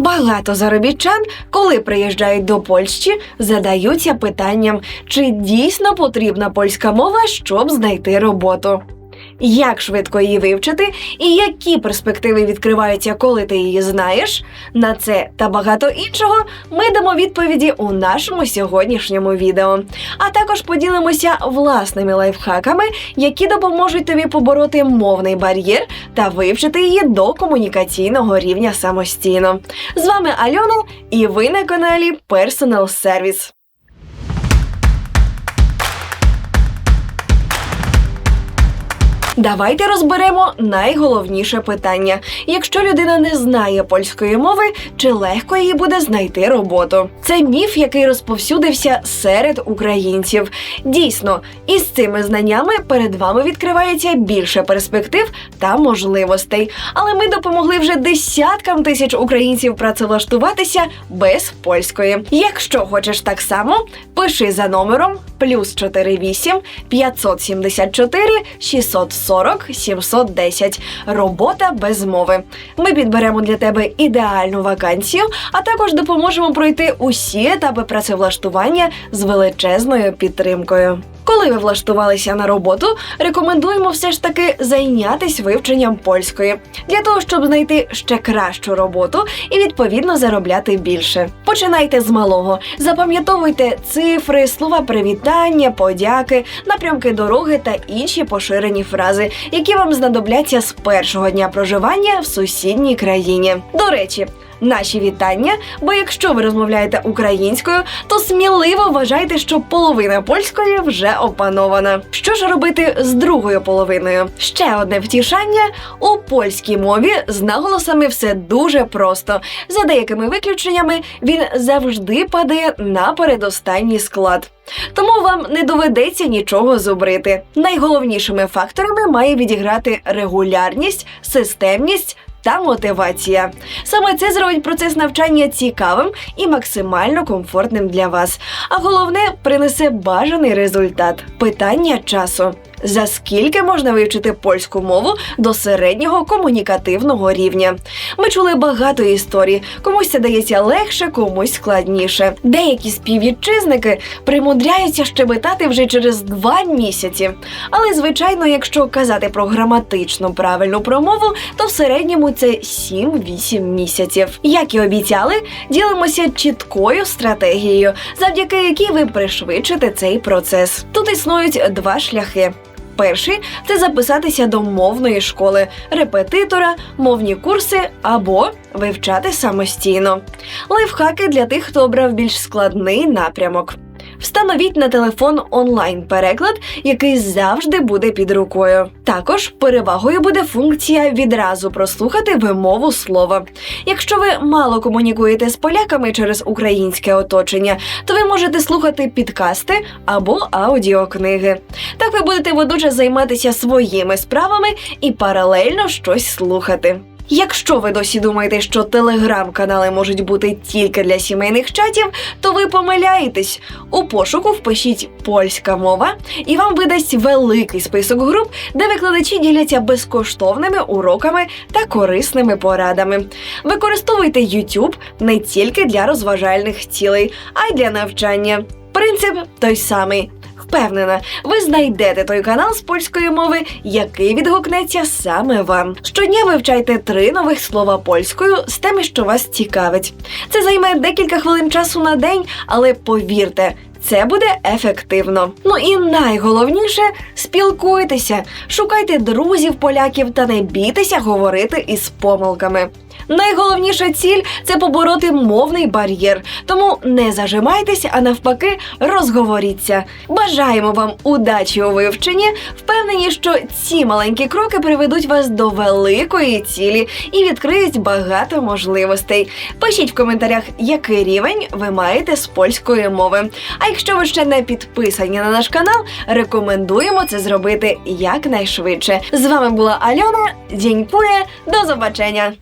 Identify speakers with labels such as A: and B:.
A: Багато заробітчан, коли приїжджають до Польщі, задаються питанням, чи дійсно потрібна польська мова, щоб знайти роботу. Як швидко її вивчити і які перспективи відкриваються, коли ти її знаєш? На це та багато іншого ми дамо відповіді у нашому сьогоднішньому відео. А також поділимося власними лайфхаками, які допоможуть тобі побороти мовний бар'єр та вивчити її до комунікаційного рівня самостійно. З вами Альона, і ви на каналі Personal Service. Давайте розберемо найголовніше питання. Якщо людина не знає польської мови, чи легко їй буде знайти роботу? Це міф, який розповсюдився серед українців. Дійсно, із цими знаннями перед вами відкривається більше перспектив та можливостей. Але ми допомогли вже десяткам тисяч українців працевлаштуватися без польської. Якщо хочеш так само, пиши за номером плюс 48 574 640 710. Робота без мови. Ми підберемо для тебе ідеальну вакансію, а також допоможемо пройти усі етапи працевлаштування з величезною підтримкою. Коли ви влаштувалися на роботу, рекомендуємо все ж таки зайнятися вивченням польської для того, щоб знайти ще кращу роботу і відповідно заробляти більше. Починайте з малого, запам'ятовуйте цифри, слова привітання, подяки, напрямки дороги та інші поширені фрази, які вам знадобляться з першого дня проживання в сусідній країні. До речі. Наші вітання, бо якщо ви розмовляєте українською, то сміливо вважайте, що половина польської вже опанована. Що ж робити з другою половиною? Ще одне втішання у польській мові з наголосами все дуже просто. За деякими виключеннями він завжди падає на передостанній склад. Тому вам не доведеться нічого зубрити. Найголовнішими факторами має відіграти регулярність, системність та мотивація. Саме це зробить процес навчання цікавим і максимально комфортним для вас. А головне принесе бажаний результат. Питання часу. За скільки можна вивчити польську мову до середнього комунікативного рівня? Ми чули багато історій. Комусь це дається легше, комусь складніше. Деякі співвітчизники примудряються щебетати вже через два місяці. Але звичайно, якщо казати про граматично правильну промову, то в середньому це 7-8 місяців. Як і обіцяли, ділимося чіткою стратегією, завдяки якій ви пришвидшите цей процес. Тут існують два шляхи. Перший це записатися до мовної школи, репетитора, мовні курси або вивчати самостійно. Лайфхаки для тих, хто обрав більш складний напрямок. Встановіть на телефон онлайн-переклад, який завжди буде під рукою. Також перевагою буде функція відразу прослухати вимову слова. Якщо ви мало комунікуєте з поляками через українське оточення, то ви можете слухати підкасти або аудіокниги. Так ви будете водночас займатися своїми справами і паралельно щось слухати. Якщо ви досі думаєте, що телеграм-канали можуть бути тільки для сімейних чатів, то ви помиляєтесь. У пошуку впишіть польська мова, і вам видасть великий список груп, де викладачі діляться безкоштовними уроками та корисними порадами. Використовуйте YouTube не тільки для розважальних цілей, а й для навчання. Принцип той самий. Впевнена, ви знайдете той канал з польської мови, який відгукнеться саме вам. Щодня вивчайте три нових слова польською з теми, що вас цікавить. Це займе декілька хвилин часу на день, але повірте. Це буде ефективно. Ну і найголовніше спілкуйтеся, шукайте друзів поляків та не бійтеся говорити із помилками. Найголовніша ціль це побороти мовний бар'єр. Тому не зажимайтеся, а навпаки, розговоріться. Бажаємо вам удачі у вивченні. Впевнені, що ці маленькі кроки приведуть вас до великої цілі і відкриють багато можливостей. Пишіть в коментарях, який рівень ви маєте з польської мови. А якщо ви ще не підписані на наш канал, рекомендуємо це зробити якнайшвидше. З вами була Альона. Дякую, до побачення!